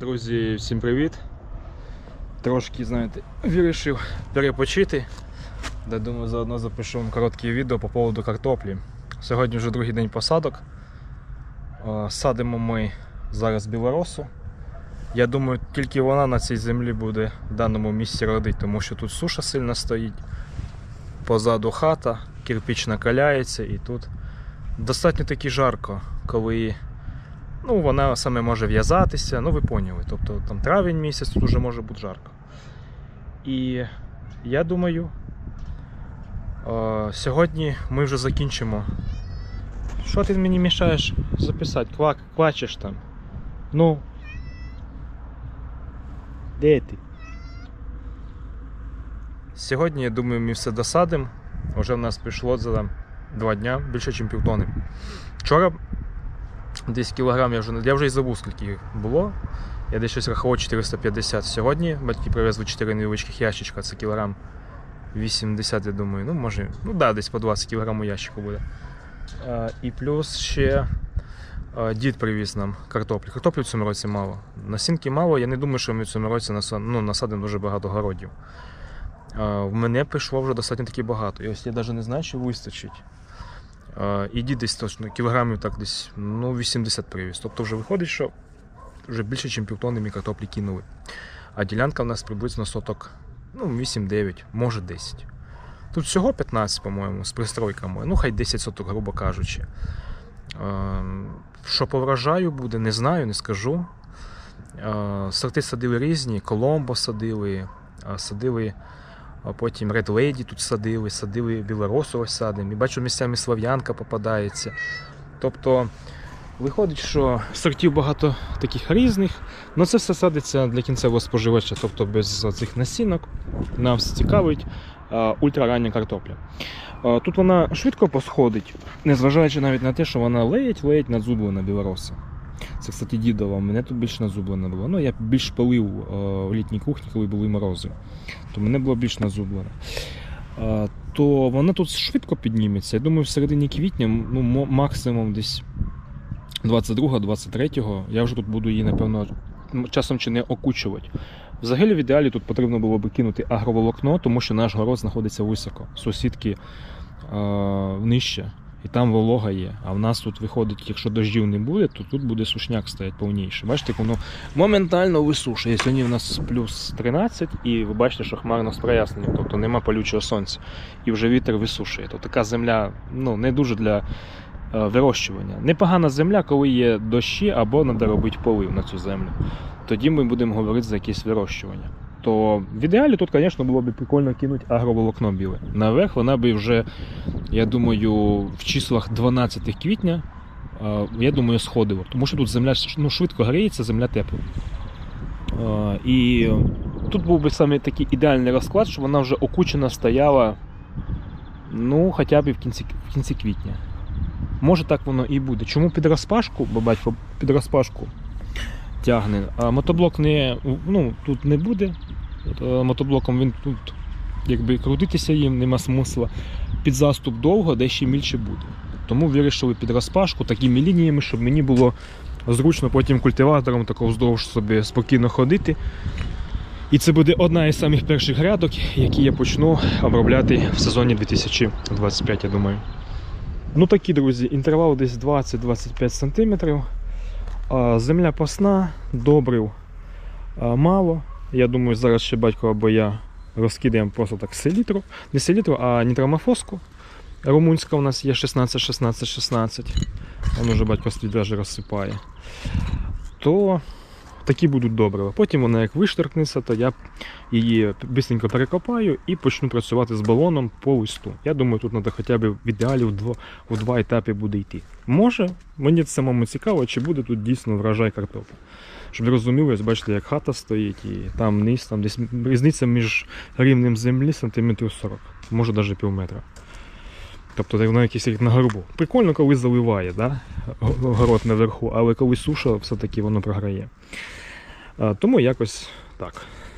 Друзі, всім привіт! Трошки, знаєте, вирішив перепочити. Да, думаю, заодно запишу вам коротке відео по поводу картоплі. Сьогодні вже другий день посадок. Садимо ми зараз білоросу. Я думаю, тільки вона на цій землі буде в даному місці родити, тому що тут суша сильно стоїть. Позаду хата, кирпіч накаляється і тут достатньо таки жарко, коли Ну, вона саме може в'язатися, ну ви поняли. Тобто там травень місяць тут вже може бути жарко. І я думаю, сьогодні ми вже закінчимо. Що ти мені мішаєш записати? Квак, квачеш там. Ну. Де ти? Сьогодні, я думаю, ми все досадимо. Вже в нас пішло за два дня більше, ніж півтони. Вчора десь кілограм я вже я вже і забув, скільки їх було. Я десь щось рахував 450 сьогодні. Батьки привезли 4 невеличких ящичка, це кілограм 80, я думаю. Ну, може, ну да, десь по 20 кілограм у ящику буде. А, і плюс ще а, дід привіз нам картоплі. Картоплі в цьому році мало. Насінки мало, я не думаю, що ми в цьому році ну, насадимо дуже багато городів. А, в мене пішло вже достатньо таки багато. І ось я навіть не знаю, чи вистачить. І десь точно кілограмів так десь ну, 80 привіз. Тобто вже виходить, що вже більше, ніж півтонни ми картоплі кинули. А ділянка в нас приблизно соток ну, 8-9, може 10. Тут всього 15, по-моєму, з пристройками. Ну, хай 10 соток, грубо кажучи. Що по врожаю буде, не знаю, не скажу. Сорти садили різні, Коломбо садили, садили а потім Red Lady тут садили, садили білоросу ось садимо. І бачу, місцями слав'янка попадається. Тобто виходить, що сортів багато таких різних, але це все садиться для кінцевого споживача, тобто без цих насінок. Нам все цікавить ультрарання картопля. Тут вона швидко посходить, незважаючи навіть на те, що вона леять, леять надзублена білороса. Це, кстати, дідова. Мене тут більш назублено було. Ну, я більш палив е, в літній кухні, коли були морози. То мене було більш назублено. То вона тут швидко підніметься. Я думаю, в середині квітня, ну, максимум десь 22-23, я вже тут буду її, напевно, часом чи не окучувати. Взагалі, в ідеалі тут потрібно було би кинути агроволокно, тому що наш город знаходиться високо. Сусідки е, нижче і там волога є. А в нас тут виходить, якщо дождів не буде, то тут буде сушняк стоять повніший. Бачите, воно моментально висушує. Сьогодні в нас плюс 13, і ви бачите, що хмарно з проясненням, тобто нема палючого сонця. І вже вітер висушує. То така земля ну, не дуже для е, вирощування. Непогана земля, коли є дощі або треба робити полив на цю землю. Тоді ми будемо говорити за якесь вирощування. То в ідеалі тут, звісно, було б прикольно кинути агроволокно біле. Наверх вона би вже я думаю, в числах 12 квітня, я думаю, сходило. Тому що тут земля ну, швидко гріється, земля тепла. І тут був би саме такий ідеальний розклад, щоб вона вже окучена стояла ну, хоча б в кінці, в кінці квітня. Може так воно і буде. Чому під розпашку, бо батько під розпашку тягне, а мотоблок не, ну, тут не буде. Е, Мотоблоком він тут якби крутитися їм, нема смисла під заступ довго, де ще мільше буде. Тому вирішили під розпашку такими лініями, щоб мені було зручно потім культиватором тако вздовж собі спокійно ходити. І це буде одна із самих перших грядок, які я почну обробляти в сезоні 2025, я думаю. Ну такі, друзі, інтервал десь 20-25 см. Земля посна, добрив мало. Я думаю, зараз ще батько або я розкидаємо просто так селітру. Не селітру, а нітромофоску. Румунська у нас є 16, 16, 16. Він уже батько свій даже розсипає. То такі будуть добрива. Потім вона як виштеркнеться, то я її бистренько перекопаю і почну працювати з балоном по листу. Я думаю, тут треба хоча б в ідеалі в два, в два етапи буде йти. Може, мені самому цікаво, чи буде тут дійсно врожай картоплі. Щоб ви розуміли, ось бачите, як хата стоїть, і там низ, там десь різниця між рівнем землі сантиметрів 40, може навіть пів метра. Тобто воно якийсь як на горбу. Прикольно, коли заливає, да? город наверху, але коли суша, все-таки воно програє. Тому якось так.